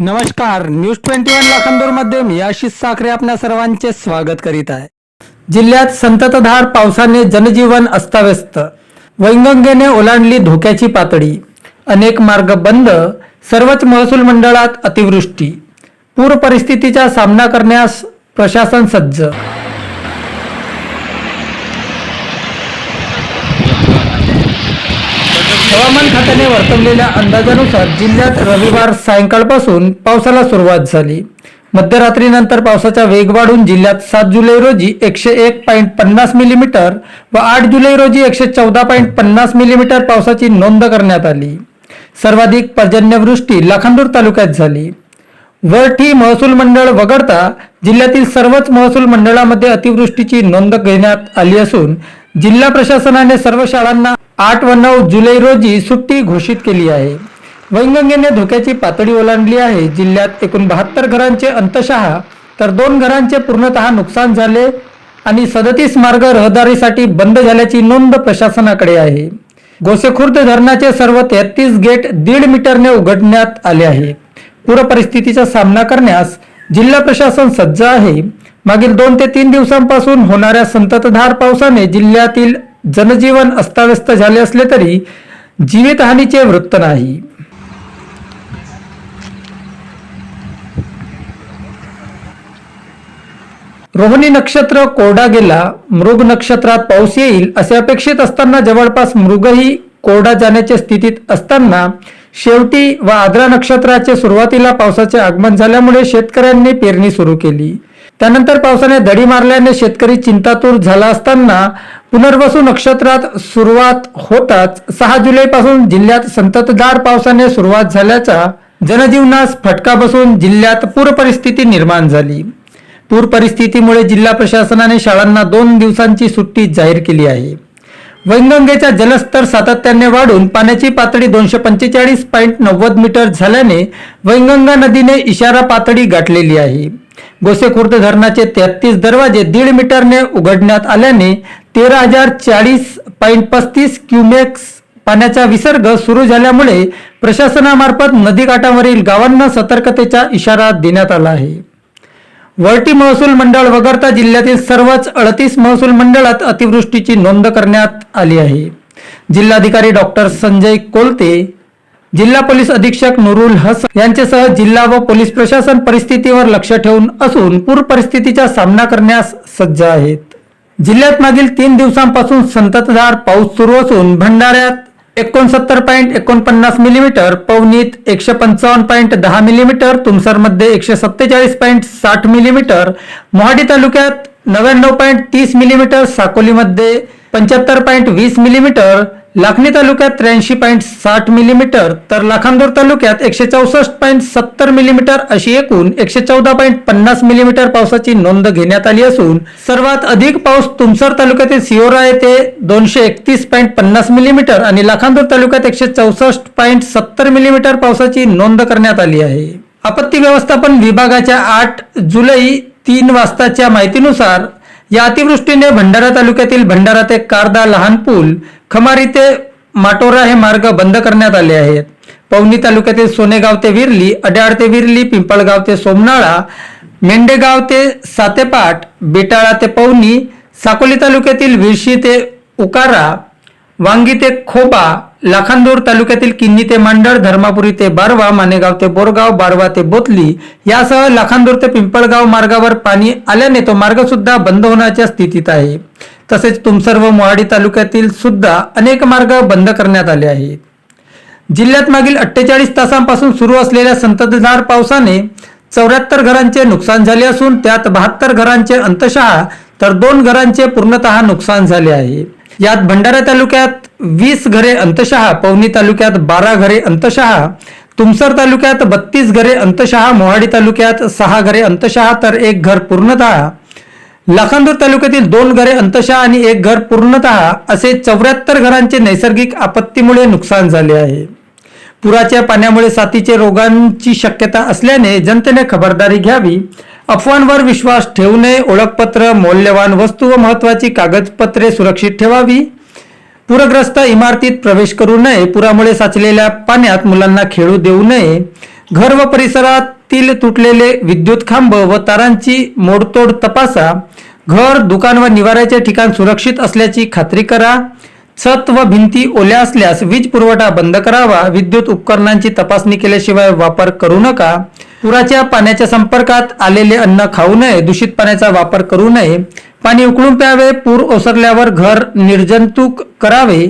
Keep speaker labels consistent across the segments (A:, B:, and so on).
A: नमस्कार news twenty one लाखांदूरमध्ये मी आशिष साखरे आपल्या सर्वांचे स्वागत करीत आहे. जिल्ह्यात संततधार पावसाने जनजीवन अस्ताव्यस्त. वैंगंगेने ओलांडली धोक्याची पातळी. अनेक मार्ग बंद सर्वच महसूल मंडळात अतिवृष्टी. पूर परिस्थितीचा सामना करण्यास प्रशासन सज्ज. हवामान खात्याने वर्तवलेल्या अंदाजानुसार जिल्ह्यात रविवार सायंकाळपासून पावसाला सुरुवात झाली. मध्यरात्रीनंतर पावसाचा वेग वाढून जिल्ह्यात सात जुलै रोजी एकशे एक पॉईंट पन्नास मिलीमीटर व आठ जुलै रोजी एकशे चौदा पॉईंट पन्नास मिलीमीटर पावसाची नोंद करण्यात आली. सर्वाधिक पर्जन्यवृष्टी लाखांदूर तालुक्यात झाली. वरठी महसूल मंडळ वगळता जिल्ह्यातील सर्वच महसूल मंडळामध्ये अतिवृष्टीची नोंद घेण्यात आली असून जिल्हा प्रशासनाने सर्व शाळांना आठ व नऊ जुलै रोजी सुट्टी घोषित केली आहे. वैनगंगेने धोक्याची पातळी ओलांडली आहे. जिल्ह्यात एकूण बहात्तर घरांचे अंतशः तर दोन घरांचे पूर्णतः नुकसान झाले आणि सदतीस मार्ग रहदारीसाठी बंद झाल्याची नोंद प्रशासनाकडे आहे. गोसेखुर्द धरणाचे सर्व तेहतीस गेट दीड मीटरने उघडण्यात आले आहे. पूर परिस्थितीचा सामना करण्यास जिल्हा प्रशासन सज्ज आहे. मागील दोन ते तीन दिवसांपासून होणाऱ्या संततधार पावसाने जिल्ह्यातील जनजीवन अस्ताव्यस्त झाले असले तरी जीवितहानीचे वृत्त नाही. रोहिणी नक्षत्र कोरडा गेला मृग नक्षत्रात पाऊस येईल असे अपेक्षित असताना जवळपास मृगही कोरडा जाण्याच्या स्थितीत असताना शेवटी व आद्रा नक्षत्राचे सुरुवातीला पावसाचे आगमन झाल्यामुळे शेतकऱ्यांनी पेरणी सुरू केली. त्यानंतर पावसाने दडी मारल्याने शेतकरी चिंतातूर झाला असताना पुनर्वसू नक्षत्रात सुरुवात होताच सहा जुलैपासून जिल्ह्यात संततधार पावसाने सुरुवात झाल्याचा जनजीवनास फटका बसून जिल्ह्यात पूर परिस्थिती निर्माण झाली. पूर परिस्थितीमुळे जिल्हा प्रशासनाने शाळांना दोन दिवसांची सुट्टी जाहीर केली आहे. वैनगंगेचा जलस्तर सातत्याने वाढून पाण्याची पातळी दोनशे पंचेचाळीस पॉईंट नव्वद मीटर झाल्याने वैनगंगा नदीने इशारा पातळी गाठलेली आहे. गोसेखुर्द धरणाचे तेहतीस दरवाजे दीड मीटरने उघडण्यात आल्याने तेरा हजार चाळीस पॉईंट पस्तीस क्युमेक्स पाण्याचा विसर्ग सुरू झाल्यामुळे प्रशासनामार्फत नदीकाठावरील गावांना सतर्कतेचा इशारा देण्यात आला आहे. वरटी महसूल मंडळ वगळता जिल्ह्यातील सर्वच अडतीस महसूल मंडळात अतिवृष्टीची नोंद करण्यात आली आहे. जिल्हाधिकारी डॉक्टर संजय कोलते जिल्हा पोलीस अधीक्षक नुरुल हस यांच्यासह जिल्हा व पोलीस प्रशासन परिस्थितीवर लक्ष ठेवून असून पूर परिस्थितीचा सामना करण्यास सज्ज आहेत. जिल्ह्यात मागील तीन दिवसांपासून संततधार पाऊस सुरू असून भंडाऱ्यात एकोणसत्तर पॉईंट एकोणपन्नास मिलीमीटर पवनीत एकशे पंचावन्न पॉईंट दहा मिलीमीटर तुमसरमध्ये एकशे सत्तेचाळीस पॉईंट साठ मिलीमीटर मोहाडी तालुक्यात नव्याण्णव पॉईंट तीस मिलीमीटर साकोलीमध्ये पंच्याहत्तर पॉईंट वीस मिलीमीटर लाखणी तालुक्यात त्र्याऐंशी पॉईंट साठ मिलीमीटर तर लाखांदूर तालुक्यात एकशे चौसष्ट पॉईंट सत्तर मिलीमीटर अशी एकूण एकशे चौदा पॉईंट पन्नास मिलीमीटर पावसाची नोंद घेण्यात आली असून सर्वात अधिक पाऊस तुमसर तालुक्यातील सिओरा येथे दोनशे एकतीस पॉईंट पन्नास मिलीमीटर आणि लाखांदूर तालुक्यात एकशे चौसष्ट पॉईंट सत्तर मिलीमीटर पावसाची नोंद करण्यात आली आहे. आपत्ती व्यवस्थापन विभागाच्या आठ जुलै तीन वाजताच्या माहितीनुसार या अतिवृष्टीने भंडारा तालुक्यातील भंडारा ते कारदा लहान पूल खमारी ते माटोरा हे मार्ग बंद करण्यात आले आहेत. पवनी तालुक्यातील सोनेगाव ते विरली अड्याळ ते विरली पिंपळगाव ते सोमनाळा मेंढेगाव ते सातेपाट बेटाळा ते पवनी साकोली तालुक्यातील विरशी ते उकारा वांगी ते खोबा लाखांदूर तालुक्यातील किन्नी ते मांडळ धर्मापुरी ते बारवा मानेगाव ते बोरगाव बारवा ते बोतली यासह लाखांदूर ते पिंपळगाव मार्गावर पाणी आल्याने तो मार्ग सुद्धा बंद होण्याच्या स्थितीत आहे. तसेच तुमसर व मोहाडी तालुक्यातील सुद्धा अनेक मार्ग बंद करण्यात आले आहेत. जिल्ह्यात मागील अठ्ठेचाळीस तासांपासून सुरू असलेल्या संततधार पावसाने चौऱ्याहत्तर घरांचे नुकसान झाले असून त्यात बहात्तर घरांचे अंतशः तर दोन घरांचे पूर्णतः नुकसान झाले आहे. यात भंडारा तालुक्यात वीस घरे अंतशः पवनी तालुक्यात बारा घरे अंतशहा तुमसर तालुक्यात बत्तीस घरे अंतशहा मोहाडी तालुक्यात सहा घरे अंतशहा तर एक घर पूर्णतः. लाखांदूर तालुक्यातील दोन घरे अंतशः आणि एक घर पूर्णतः असे चौऱ्याहत्तर घरांचे नैसर्गिक आपत्तीमुळे नुकसान झाले आहे. पुराच्या पाण्यामुळे साथीचे रोगांची शक्यता असल्याने जनतेने खबरदारी घ्यावी. अफवांवर विश्वास ठेवू नये ओळखपत्र मौल्यवान वस्तू व महत्वाची कागदपत्रे सुरक्षित ठेवावी. पूरग्रस्त इमारतीत प्रवेश करू नये पुरामुळे साचलेल्या पाण्यात मुलांना खेळू देऊ नये. घर व परिसरातील तुटलेले विद्युत खांब व तारांची मोडतोड तपासा. घर दुकान व निवाऱ्याचे ठिकाण सुरक्षित असल्याची खात्री करा. छत व भिंती ओल्या असल्यास वीज पुरवठा बंद करावा. विद्युत उपकरणांची तपासणी केल्याशिवाय वापर करू नका. पुराच्या पाण्याच्या संपर्कात आलेले अन्न खाऊ नये दूषित पाण्याचा वापर करू नये पाणी उकळून प्यावे पूर ओसरल्यावर घर निर्जंतुक करावे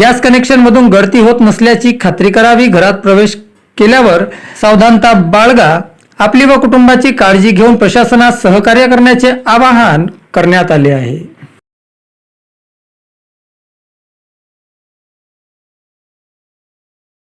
A: गॅस कनेक्शन मधून गळती होत नसल्याची खात्री करावी घरात प्रवेश केल्यावर सावधानता बाळगा आपली व कुटुंबाची काळजी घेऊन प्रशासनास सहकार्य करण्याचे आवाहन करण्यात आले आहे.